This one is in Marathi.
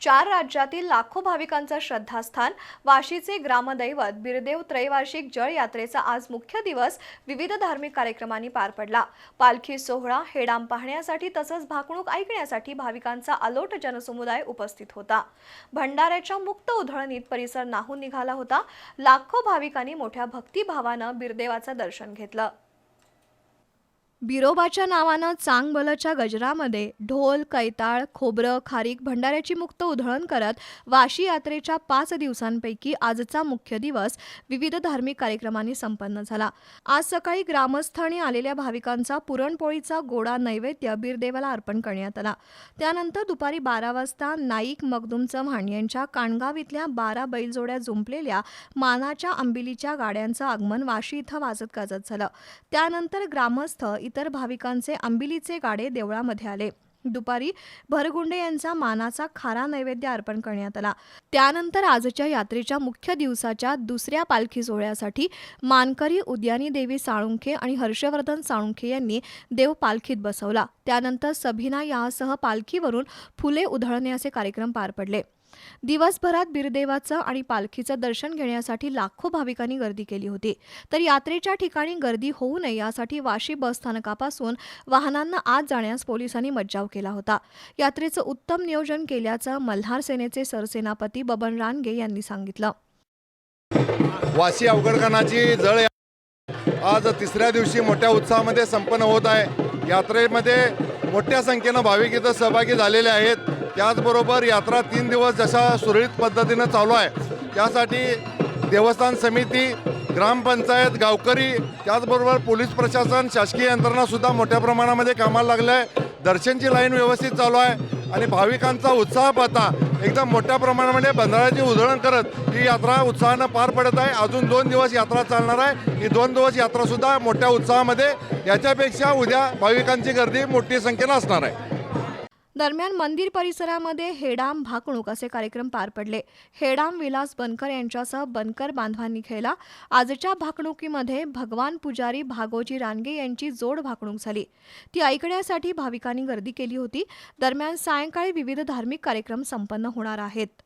चार राज्यातील लाखो भाविकांचं श्रद्धास्थान वाशीचे ग्रामदैवत बिरदेव त्रैवार्षिक जळ यात्रेचा आज मुख्य दिवस विविध धार्मिक कार्यक्रमांनी पार पडला. पालखी सोहळा हेडाम पाहण्यासाठी तसंच भाकणूक ऐकण्यासाठी भाविकांचा अलोट जनसमुदाय उपस्थित होता. भंडाऱ्याच्या मुक्त उधळणीत परिसर नाहून निघाला होता. लाखो भाविकांनी मोठ्या भक्तिभावानं बिरदेवाचं दर्शन घेतलं. बिरोबाच्या नावानं चांगबलच्या गजरामध्ये ढोल कैताळ खोबरं खारीक भंडाऱ्याची मुक्त उधळण करत वाशी यात्रेच्या पाच दिवसांपैकी आजचा मुख्य दिवस विविध धार्मिक कार्यक्रमांनी संपन्न झाला. आज सकाळी ग्रामस्थांनी आलेल्या भाविकांचा पुरणपोळीचा गोडा नैवेद्य बिरदेवाला अर्पण करण्यात आला. त्यानंतर दुपारी बारा वाजता नाईक मगदुम चव्हाण यांच्या काणगाव इथल्या बारा बैलजोड्या जुंपलेल्या मानाच्या आंबिलीच्या गाड्यांचं आगमन वाशी इथं वाजत गाजत झालं. त्यानंतर ग्रामस्थ इतर भाविकांचे आंबिलीचे गाडे देवळामध्ये आले. दुपारी भरगुंडे यांचा मानाचा खारा नैवेद्य अर्पण करण्यात आला. त्यानंतर आजच्या यात्रेच्या मुख्य दिवसाच्या दुसऱ्या पालखी सोहळ्यासाठी मानकरी उद्यानी देवी साळुंखे आणि हर्षवर्धन साळुंखे यांनी देव पालखीत बसवला. त्यानंतर सभिना यासह पालखीवरून फुले उधळणे असे कार्यक्रम पार पडले. दिवसभरात बिरदेवाचं आणि पालखीचं दर्शन घेण्यासाठी लाखो भाविकांनी गर्दी केली होती. तर यात्रेच्या ठिकाणी गर्दी होऊ नये यासाठी वाशी बस स्थानकापासून वाहनांना आत जाण्यास पोलिसांनी मज्जाव केला होता. यात्रेचं उत्तम नियोजन केल्याचं मल्हार सेनेचे सरसेनापती बबन रानगे यांनी सांगितलं. वाशी अवघडखानाची जळ आज तिसऱ्या दिवशी मोठ्या उत्साहामध्ये संपन्न होत आहे. यात्रेमध्ये मोठ्या संख्येनं भाविक इथं सहभागी झालेले आहेत. त्याचबरोबर यात्रा तीन दिवस जशा सुरळीत पद्धतीनं चालू आहे त्यासाठी देवस्थान समिती ग्रामपंचायत गावकरी त्याचबरोबर पोलीस प्रशासन शासकीय यंत्रणासुद्धा मोठ्या प्रमाणामध्ये कामाला लागलं आहे. दर्शनची लाईन व्यवस्थित चालू आहे आणि भाविकांचा उत्साह पाहता एकदम मोठ्या प्रमाणामध्ये बंधाऱ्याची उधळण करत ही यात्रा उत्साहानं पार पडत आहे. अजून दोन दिवस यात्रा चालणार आहे. ही दोन दिवस यात्रासुद्धा मोठ्या उत्साहामध्ये याच्यापेक्षा उद्या भाविकांची गर्दी मोठी संख्येनं असणार आहे. दरम्यान मंदिर परिसरामध्ये हेडाम भाकणूक असे कार्यक्रम पार पडले. हेडाम विलास बनकर यांच्यासह बनकर बांधवांनी खेळला. आजच्या भाकणुकीमध्ये भगवान पुजारी भागोजी रानगे यांची जोड भाकणूक झाली. ती ऐकण्यासाठी भाविकांनी गर्दी केली होती. दरम्यान सायंकाळी विविध धार्मिक कार्यक्रम संपन्न होणार आहेत.